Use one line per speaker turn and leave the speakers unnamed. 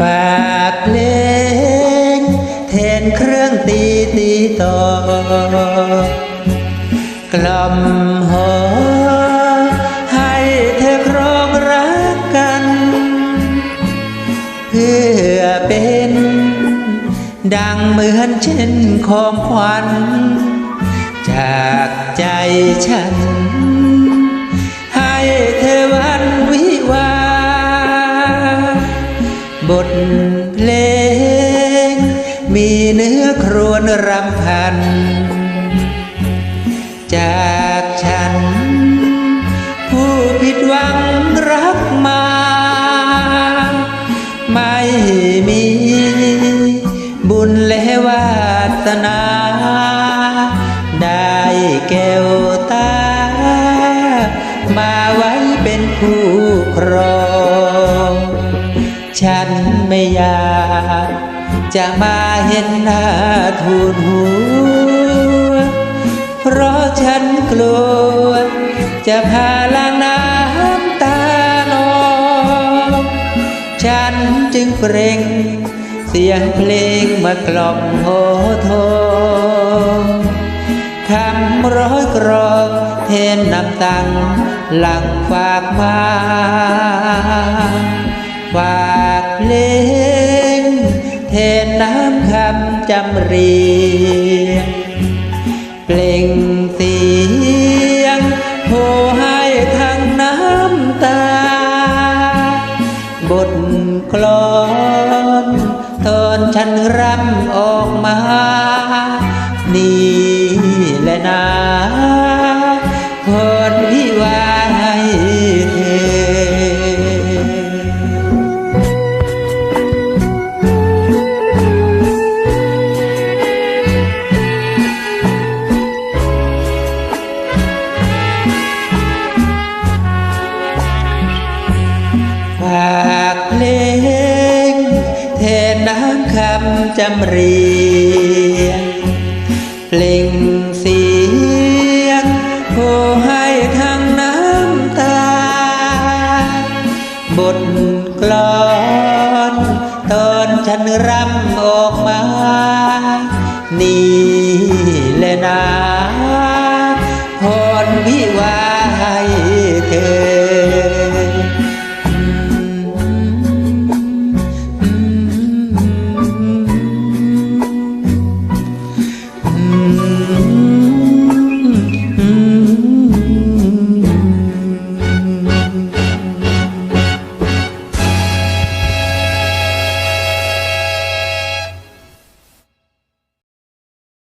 ฝากเพลงแทนเครื่องตีตีต่อกล่อมหอให้เธอครองรักกัน เพื่อเป็น ดังเหมือนเช่นของขวัญจากใจฉัน มีเนื้อครวญรำพัน จากฉัน ผู้ผิดหวังรักมา ไม่มีบุญและวาสนา ได้แก้วตา มาไว้เป็นคู่ครอง ฉันไม่อยากจะมาเห็นหน้าทูลหัว เพราะฉันกลัว จะพาล้างน้ำตานองฉันจึงเปล่ง เสียงเพลงมากล่อมโหโทคำร้อยกรองเทนน้ำตังหลังฝากมาฝาก เพลงเทนน้ำคำจำเรียงเปล่งเสียงโหให้ทั้งน้ำตา บทกลอนตอนฉันรำออกมา คำจำเรียงเปล่งเสียงโหให้ทั้งน้ำตา บทกลอนตอนฉันรำออกมา นี่